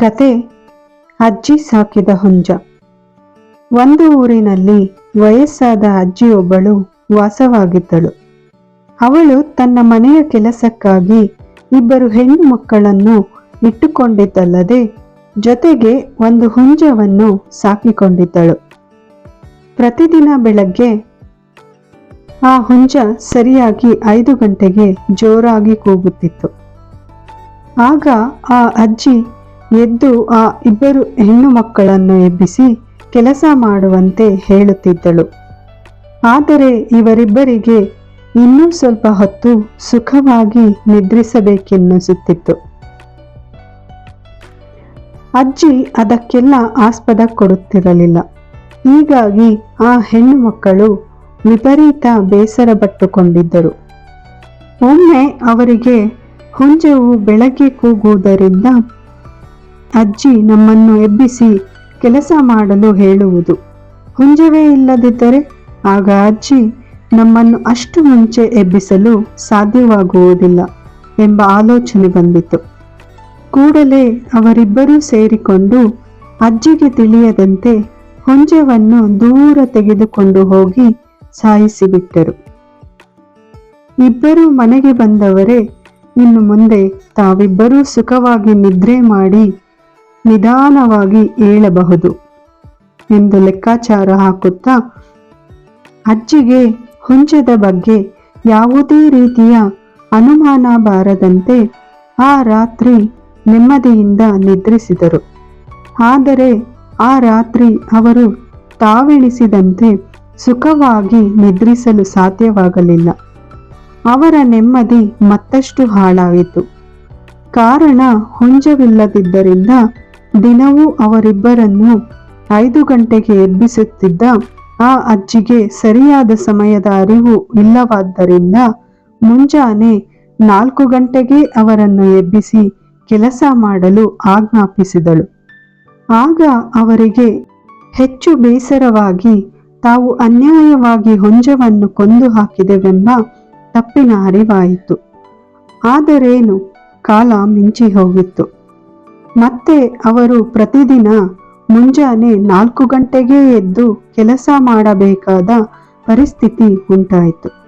ಕತೆ ಅಜ್ಜಿ ಸಾಕಿದ ಹುಂಜ. ಒಂದು ಊರಿನಲ್ಲಿ ವಯಸ್ಸಾದ ಅಜ್ಜಿಯೊಬ್ಬಳು ವಾಸವಾಗಿದ್ದಳು. ಅವಳು ತನ್ನ ಮನೆಯ ಕೆಲಸಕ್ಕಾಗಿ ಇಬ್ಬರು ಹೆಣ್ಣು ಮಕ್ಕಳನ್ನು ಇಟ್ಟುಕೊಂಡಿದ್ದಲ್ಲದೆ ಜೊತೆಗೆ ಒಂದು ಹುಂಜವನ್ನು ಸಾಕಿಕೊಂಡಿದ್ದಳು. ಪ್ರತಿದಿನ ಬೆಳಗ್ಗೆ ಆ ಹುಂಜ ಸರಿಯಾಗಿ ಐದು ಗಂಟೆಗೆ ಜೋರಾಗಿ ಕೂಗುತ್ತಿತ್ತು. ಆಗ ಆ ಅಜ್ಜಿ ಎದ್ದು ಆ ಇಬ್ಬರು ಹೆಣ್ಣು ಮಕ್ಕಳನ್ನು ಎಬ್ಬಿಸಿ ಕೆಲಸ ಮಾಡುವಂತೆ ಹೇಳುತ್ತಿದ್ದಳು. ಆದರೆ ಇವರಿಬ್ಬರಿಗೆ ಇನ್ನೂ ಸ್ವಲ್ಪ ಹೊತ್ತು ಸುಖವಾಗಿ ನಿದ್ರಿಸಬೇಕೆನ್ನಿಸುತ್ತಿತ್ತು. ಅಜ್ಜಿ ಅದಕ್ಕೆಲ್ಲ ಆಸ್ಪದ ಕೊಡುತ್ತಿರಲಿಲ್ಲ. ಹೀಗಾಗಿ ಆ ಹೆಣ್ಣು ಮಕ್ಕಳು ವಿಪರೀತ ಬೇಸರ ಪಟ್ಟುಕೊಂಡಿದ್ದರು. ಒಮ್ಮೆ ಅವರಿಗೆ ಹುಂಜವು ಬೆಳಗ್ಗೆ ಕೂಗುವುದರಿಂದ ಅಜ್ಜಿ ನಮ್ಮನ್ನು ಎಬ್ಬಿಸಿ ಕೆಲಸ ಮಾಡಲು ಹೇಳುವುದು. ಹುಂಜವೇ ಇಲ್ಲದಿದ್ದರೆ ಆಗ ಅಜ್ಜಿ ನಮ್ಮನ್ನು ಅಷ್ಟು ಮುಂಚೆ ಎಬ್ಬಿಸಲು ಸಾಧ್ಯವಾಗುವುದಿಲ್ಲ ಎಂಬ ಆಲೋಚನೆ ಬಂದಿತು. ಕೂಡಲೇ ಅವರಿಬ್ಬರೂ ಸೇರಿಕೊಂಡು ಅಜ್ಜಿಗೆ ತಿಳಿಯದಂತೆ ಹುಂಜವನ್ನು ದೂರ ತೆಗೆದುಕೊಂಡು ಹೋಗಿ ಸಾಯಿಸಿಬಿಟ್ಟರು. ಇಬ್ಬರು ಮನೆಗೆ ಬಂದವರೇ ಇನ್ನು ಮುಂದೆ ತಾವಿಬ್ಬರೂ ಸುಖವಾಗಿ ನಿದ್ರೆ ಮಾಡಿ ನಿಧಾನವಾಗಿ ಏಳಬಹುದು ಎಂದು ಲೆಕ್ಕಾಚಾರ ಹಾಕುತ್ತಾ ಅಜ್ಜಿಗೆ ಹುಂಜದ ಬಗ್ಗೆ ಯಾವುದೇ ರೀತಿಯ ಅನುಮಾನ ಬಾರದಂತೆ ಆ ರಾತ್ರಿ ನೆಮ್ಮದಿಯಿಂದ ನಿದ್ರಿಸಿದರು. ಆದರೆ ಆ ರಾತ್ರಿ ಅವರು ತಾವೆಣಿಸಿದಂತೆ ಸುಖವಾಗಿ ನಿದ್ರಿಸಲು ಸಾಧ್ಯವಾಗಲಿಲ್ಲ. ಅವರ ನೆಮ್ಮದಿ ಮತ್ತಷ್ಟು ಹಾಳಾಯಿತು. ಕಾರಣ ಹುಂಜವಿಲ್ಲದಿದ್ದರಿಂದ ದಿನವೂ ಅವರಿಬ್ಬರನ್ನು ಐದು ಗಂಟೆಗೆ ಎಬ್ಬಿಸುತ್ತಿದ್ದ ಆ ಅಜ್ಜಿಗೆ ಸರಿಯಾದ ಸಮಯದ ಅರಿವು ಇಲ್ಲವಾದ್ದರಿಂದ ಮುಂಜಾನೆ ನಾಲ್ಕು ಗಂಟೆಗೆ ಅವರನ್ನು ಎಬ್ಬಿಸಿ ಕೆಲಸ ಮಾಡಲು ಆಜ್ಞಾಪಿಸಿದಳು. ಆಗ ಅವರಿಗೆ ಹೆಚ್ಚು ಬೇಸರವಾಗಿ ತಾವು ಅನ್ಯಾಯವಾಗಿ ಹೊಂಜವನ್ನು ಕೊಂದು ಹಾಕಿದೆವೆಂಬ ತಪ್ಪಿನ ಅರಿವಾಯಿತು. ಆದರೇನು? ಕಾಲ ಮಿಂಚಿ ಹೋಗಿತ್ತು ಮತ್ತೆ ಅವರು ಪ್ರತಿದಿನ ಮುಂಜಾನೆ ನಾಲ್ಕು ಗಂಟೆಗೆ ಎದ್ದು ಕೆಲಸ ಮಾಡಬೇಕಾದ ಪರಿಸ್ಥಿತಿ ಉಂಟಾಯಿತು.